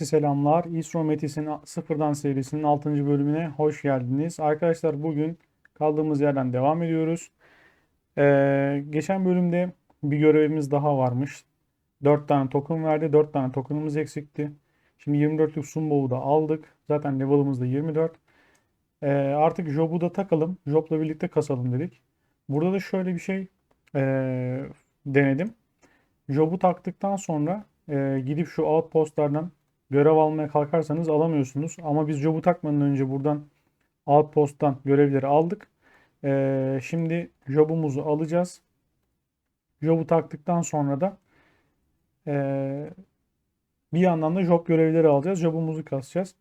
Herkese selamlar. İsro Metis'in sıfırdan serisinin 6. bölümüne hoş geldiniz. Arkadaşlar bugün kaldığımız yerden devam ediyoruz. Ee, geçen bölümde bir görevimiz daha varmış. 4 tane token verdi. 4 tane tokenımız eksikti. Şimdi 24'lük Sunbow'u da aldık. Zaten level'ımız da 24. Ee, artık Job'u da takalım. Job'la birlikte kasalım dedik. Burada da şöyle bir şey ee, denedim. Job'u taktıktan sonra e, gidip şu outpostlardan görev almaya kalkarsanız alamıyorsunuz. Ama biz job'u takmadan önce buradan outpost'tan görevleri aldık. E, şimdi job'umuzu alacağız. Job'u taktıktan sonra da e, bir yandan da job görevleri alacağız. Job'umuzu kasacağız.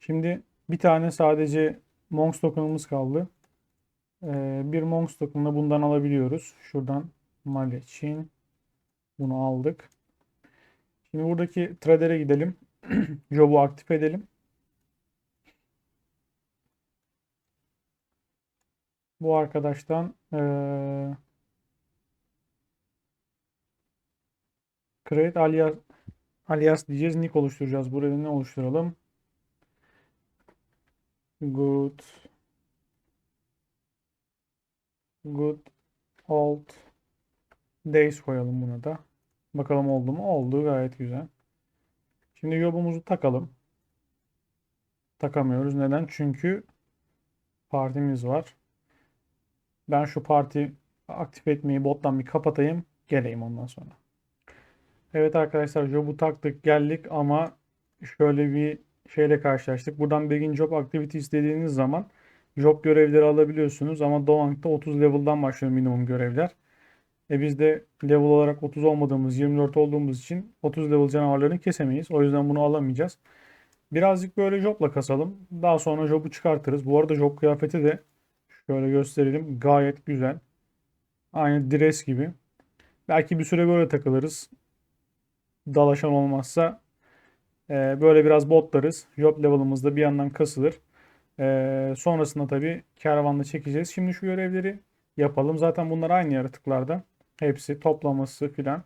Şimdi bir tane sadece Monks token'ımız kaldı. E, bir Monks token'ını bundan alabiliyoruz. Şuradan Maleçin bunu aldık. Şimdi buradaki trader'e gidelim. Job'u aktif edelim. Bu arkadaştan eee create alias alias diyeceğiz. Nick oluşturacağız. Burada ne oluşturalım? Good good old days koyalım buna da. Bakalım oldu mu? Oldu. Gayet güzel. Şimdi yobumuzu takalım. Takamıyoruz. Neden? Çünkü partimiz var. Ben şu parti aktif etmeyi bottan bir kapatayım. Geleyim ondan sonra. Evet arkadaşlar job'u taktık geldik ama şöyle bir şeyle karşılaştık. Buradan begin job activity istediğiniz zaman job görevleri alabiliyorsunuz ama Dolank'ta 30 level'dan başlıyor minimum görevler. E biz de level olarak 30 olmadığımız 24 olduğumuz için 30 level canavarlarını kesemeyiz. O yüzden bunu alamayacağız. Birazcık böyle jobla kasalım. Daha sonra jobu çıkartırız. Bu arada job kıyafeti de şöyle gösterelim. Gayet güzel. Aynı dress gibi. Belki bir süre böyle takılırız. Dalaşan olmazsa e, böyle biraz botlarız. Job level'ımız da bir yandan kasılır. E, sonrasında tabii karavanla çekeceğiz. Şimdi şu görevleri yapalım. Zaten bunlar aynı yaratıklarda. Hepsi toplaması filan.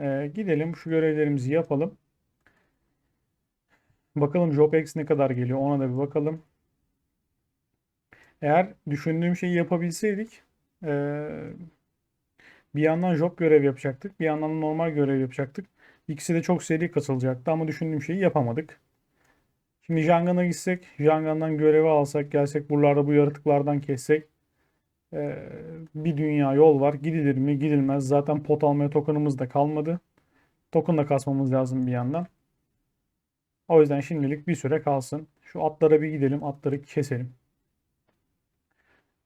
Ee, gidelim şu görevlerimizi yapalım. Bakalım JobX ne kadar geliyor ona da bir bakalım. Eğer düşündüğüm şeyi yapabilseydik ee, bir yandan job görev yapacaktık. Bir yandan normal görev yapacaktık. İkisi de çok seri kasılacaktı ama düşündüğüm şeyi yapamadık. Şimdi Jangan'a gitsek, Jangan'dan görevi alsak, gelsek buralarda bu yaratıklardan kessek ee, bir dünya yol var. Gidilir mi? Gidilmez. Zaten pot almaya tokenımız da kalmadı. Token da kasmamız lazım bir yandan. O yüzden şimdilik bir süre kalsın. Şu atlara bir gidelim. Atları keselim.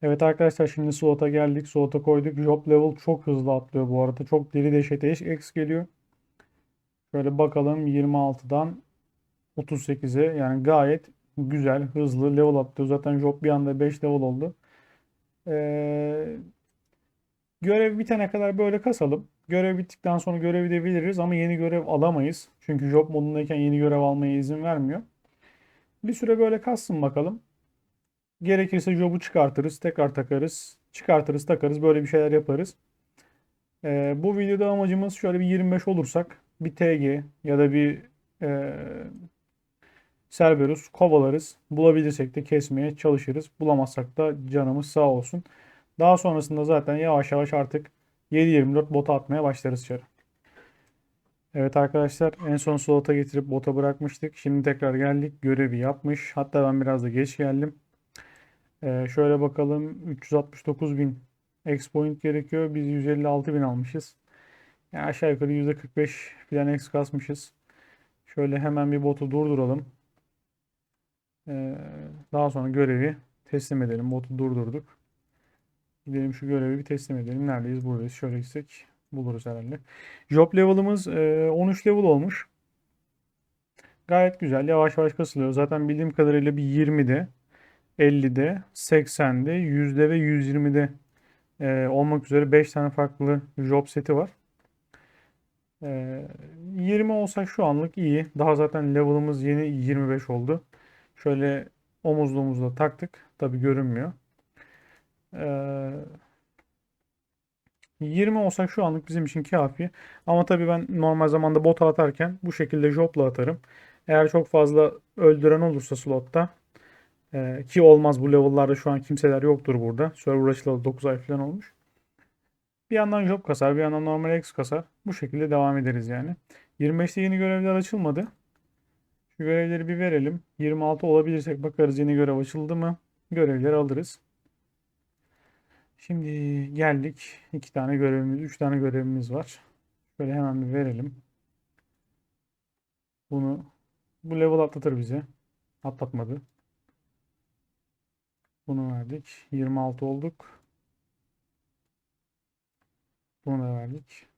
Evet arkadaşlar şimdi slota geldik. Slota koyduk. Job level çok hızlı atlıyor bu arada. Çok deli deşet X geliyor. Şöyle bakalım 26'dan 38'e yani gayet güzel hızlı level atlıyor. Zaten job bir anda 5 level oldu. Ee, görev bitene kadar böyle kasalım. Görev bittikten sonra görevi de veririz ama yeni görev alamayız. Çünkü job modundayken yeni görev almaya izin vermiyor. Bir süre böyle kassın bakalım. Gerekirse job'u çıkartırız, tekrar takarız. Çıkartırız, takarız. Böyle bir şeyler yaparız. Ee, bu videoda amacımız şöyle bir 25 olursak bir TG ya da bir e, Cerberus kovalarız. Bulabilirsek de kesmeye çalışırız. Bulamazsak da canımız sağ olsun. Daha sonrasında zaten yavaş yavaş artık 7-24 bota atmaya başlarız içeri. Evet arkadaşlar en son slota getirip bota bırakmıştık. Şimdi tekrar geldik. Görevi yapmış. Hatta ben biraz da geç geldim. Ee, şöyle bakalım. 369 bin X point gerekiyor. Biz 156 bin almışız. Yani aşağı yukarı %45 falan X kasmışız. Şöyle hemen bir botu durduralım. Ee, daha sonra görevi teslim edelim. Botu durdurduk. Gidelim şu görevi bir teslim edelim. Neredeyiz? Buradayız. Şöyle gitsek buluruz herhalde. Job level'ımız 13 level olmuş. Gayet güzel. Yavaş yavaş kasılıyor. Zaten bildiğim kadarıyla bir 20'de, 50'de, 80'de, 100'de ve 120'de e, olmak üzere 5 tane farklı job seti var. 20 olsak şu anlık iyi. Daha zaten level'ımız yeni 25 oldu. Şöyle omuzluğumuzla taktık. Tabi görünmüyor. Ee, 20 olsak şu anlık bizim için kafi. Ama tabii ben normal zamanda bota atarken bu şekilde jobla atarım. Eğer çok fazla öldüren olursa slotta e, ki olmaz bu level'larda şu an kimseler yoktur burada. Server açılalı 9 ay falan olmuş. Bir yandan job kasar, bir yandan normal X kasar. Bu şekilde devam ederiz yani. 25'te yeni görevler açılmadı. Görevleri bir verelim. 26 olabilirsek bakarız yeni görev açıldı mı? Görevleri alırız. Şimdi geldik. iki tane görevimiz, üç tane görevimiz var. Şöyle hemen bir verelim. Bunu bu level atlatır bize. Atlatmadı. Bunu verdik. 26 olduk. Bunu da verdik.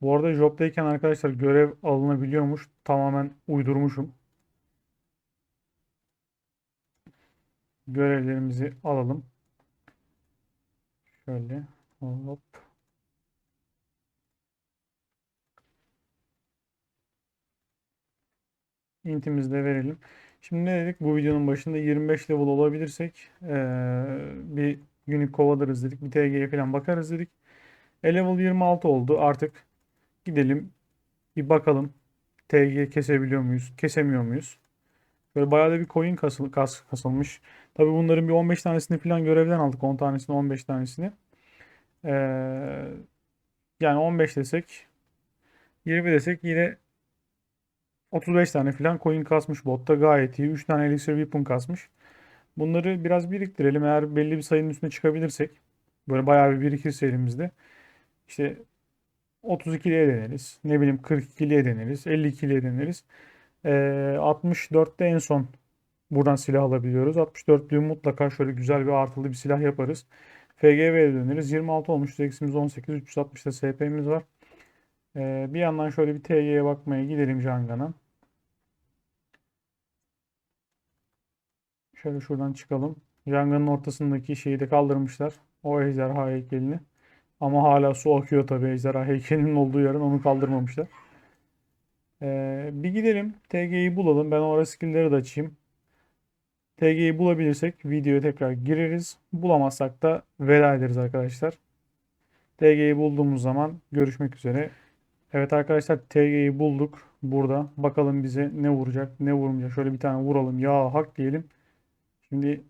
Bu arada job'dayken arkadaşlar görev alınabiliyormuş. Tamamen uydurmuşum. Görevlerimizi alalım. Şöyle hop. Intimizi de verelim. Şimdi ne dedik? Bu videonun başında 25 level olabilirsek eee, bir günlük kovalarız dedik. Bir TG'ye falan bakarız dedik. E level 26 oldu. Artık gidelim bir bakalım. TG kesebiliyor muyuz? Kesemiyor muyuz? Böyle bayağı da bir coin kasıl, kas, kasılmış. Tabii bunların bir 15 tanesini falan görevden aldık. 10 tanesini 15 tanesini. Ee, yani 15 desek 20 desek yine 35 tane falan coin kasmış botta gayet iyi. 3 tane elixir weapon kasmış. Bunları biraz biriktirelim. Eğer belli bir sayının üstüne çıkabilirsek böyle bayağı bir birikirse elimizde işte 32'liye deneriz. Ne bileyim 42'liye deneriz. 52'liye deneriz. Ee, 64'te en son buradan silah alabiliyoruz. 64'lüğü mutlaka şöyle güzel bir artılı bir silah yaparız. FGV'ye döneriz. 26 olmuş. Eksimiz 18. 360'da SP'miz var. Ee, bir yandan şöyle bir TG'ye bakmaya gidelim Janga'na. Şöyle şuradan çıkalım. Janga'nın ortasındaki şeyi de kaldırmışlar. O ejderha heykelini. Ama hala su akıyor tabii ejderha heykelinin olduğu yerden onu kaldırmamışlar. Ee, bir gidelim. TG'yi bulalım. Ben orada skill'leri de açayım. TG'yi bulabilirsek videoya tekrar gireriz. Bulamazsak da veda ederiz arkadaşlar. TG'yi bulduğumuz zaman görüşmek üzere. Evet arkadaşlar TG'yi bulduk burada. Bakalım bize ne vuracak ne vurmayacak. Şöyle bir tane vuralım. Ya hak diyelim. Şimdi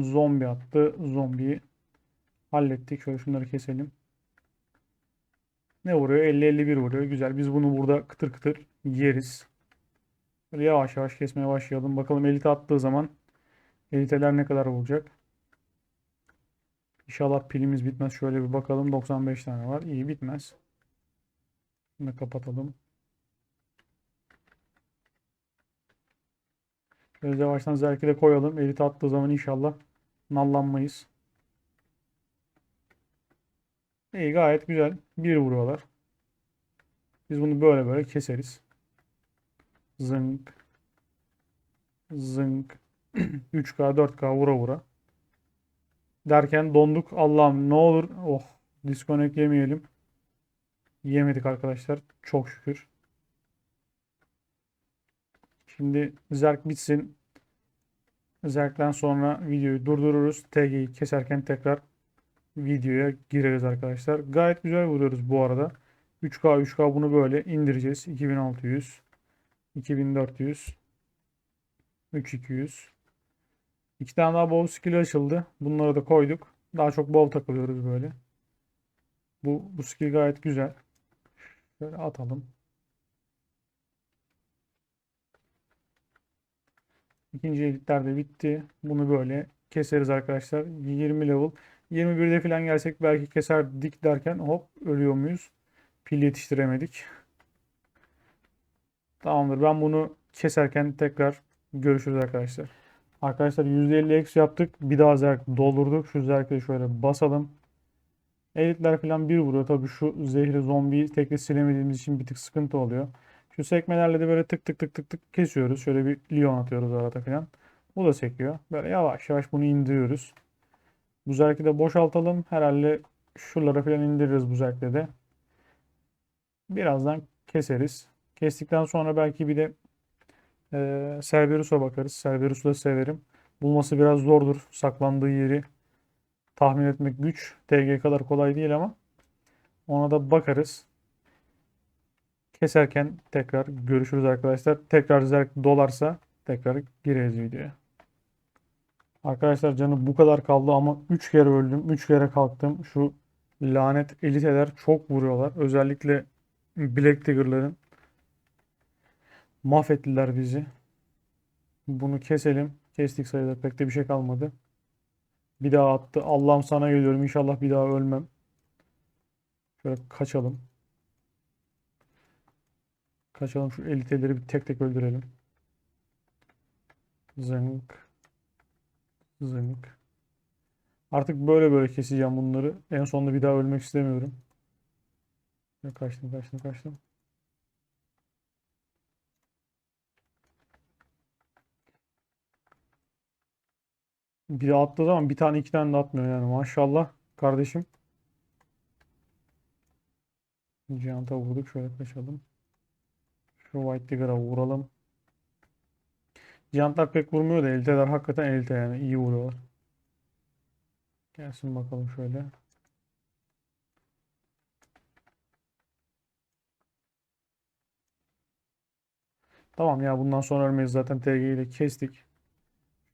zombi attı. Zombiyi hallettik. Şöyle şunları keselim. Ne vuruyor? 50-51 vuruyor. Güzel. Biz bunu burada kıtır kıtır yeriz. Böyle yavaş yavaş kesmeye başlayalım. Bakalım elite attığı zaman eliteler ne kadar vuracak. İnşallah pilimiz bitmez. Şöyle bir bakalım. 95 tane var. İyi bitmez. Bunu kapatalım. Şöyle yavaştan zerki de koyalım. Elite attığı zaman inşallah nallanmayız. İyi gayet güzel. Bir vuruyorlar. Biz bunu böyle böyle keseriz. Zınk. Zınk. 3K 4K vura vura. Derken donduk. Allah'ım ne olur. Oh. Disconnect yemeyelim. Yemedik arkadaşlar. Çok şükür. Şimdi zerk bitsin. Zerk'ten sonra videoyu durdururuz. TG'yi keserken tekrar videoya gireriz arkadaşlar. Gayet güzel vuruyoruz bu arada. 3K 3K bunu böyle indireceğiz. 2600 2400 3200 İki tane daha bow skill açıldı. Bunları da koyduk. Daha çok bow takılıyoruz böyle. Bu, bu skill gayet güzel. Şöyle atalım. İkinci editler de bitti. Bunu böyle keseriz arkadaşlar. 20 level. 21'de falan gelsek belki keserdik derken hop ölüyor muyuz? Pil yetiştiremedik. Tamamdır. Ben bunu keserken tekrar görüşürüz arkadaşlar. Arkadaşlar %50 eksi yaptık. Bir daha zerk doldurduk. Şu zerkleri şöyle basalım. Elitler falan bir vuruyor. Tabii şu zehri zombiyi tekli silemediğimiz için bir tık sıkıntı oluyor. Şu sekmelerle de böyle tık tık tık tık tık kesiyoruz. Şöyle bir Leon atıyoruz arada falan. Bu da sekiyor. Böyle yavaş yavaş bunu indiriyoruz. Bu zerki de boşaltalım. Herhalde şuralara falan indiririz bu zerkle de. Birazdan keseriz. Kestikten sonra belki bir de e, Cerberus'a bakarız. Cerberus'u da severim. Bulması biraz zordur. Saklandığı yeri tahmin etmek güç. TG kadar kolay değil ama Ona da bakarız. Keserken tekrar görüşürüz arkadaşlar. Tekrar özellikle dolarsa tekrar gireriz videoya. Arkadaşlar canı bu kadar kaldı ama 3 kere öldüm. 3 kere kalktım. Şu lanet eliteler çok vuruyorlar. Özellikle Black Tiger'ların mahvettiler bizi. Bunu keselim. Kestik sayılır. Pek de bir şey kalmadı. Bir daha attı. Allah'ım sana geliyorum. İnşallah bir daha ölmem. Şöyle kaçalım. Kaçalım şu eliteleri bir tek tek öldürelim. Zınk. Zınk. Artık böyle böyle keseceğim bunları. En sonunda bir daha ölmek istemiyorum. Kaçtım kaçtım kaçtım. Bir attığı zaman bir tane iki tane de atmıyor yani. Maşallah kardeşim. Giant'a vurduk. Şöyle kaçalım. Şu White Tiger'a vuralım. Giant'lar pek vurmuyor da eliteler hakikaten elite yani. iyi vuruyorlar. Gelsin bakalım şöyle. Tamam ya bundan sonra ölmeyiz zaten TG ile kestik.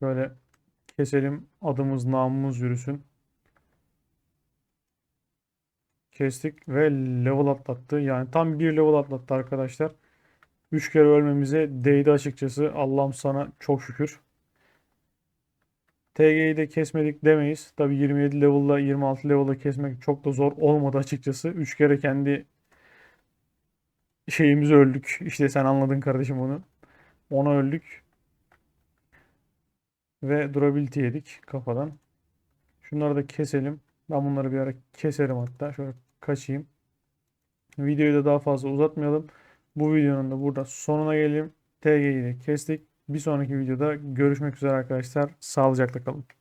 Şöyle keselim. Adımız namımız yürüsün. Kestik ve level atlattı. Yani tam bir level atlattı arkadaşlar. 3 kere ölmemize değdi açıkçası. Allah'ım sana çok şükür. TG'yi de kesmedik demeyiz. Tabi 27 level'la 26 level'la kesmek çok da zor olmadı açıkçası. 3 kere kendi şeyimizi öldük. İşte sen anladın kardeşim onu. Ona öldük. Ve durability yedik kafadan. Şunları da keselim. Ben bunları bir ara keserim hatta. Şöyle kaçayım. Videoyu da daha fazla uzatmayalım. Bu videonun da burada sonuna gelelim. TG'yi de kestik. Bir sonraki videoda görüşmek üzere arkadaşlar. Sağlıcakla kalın.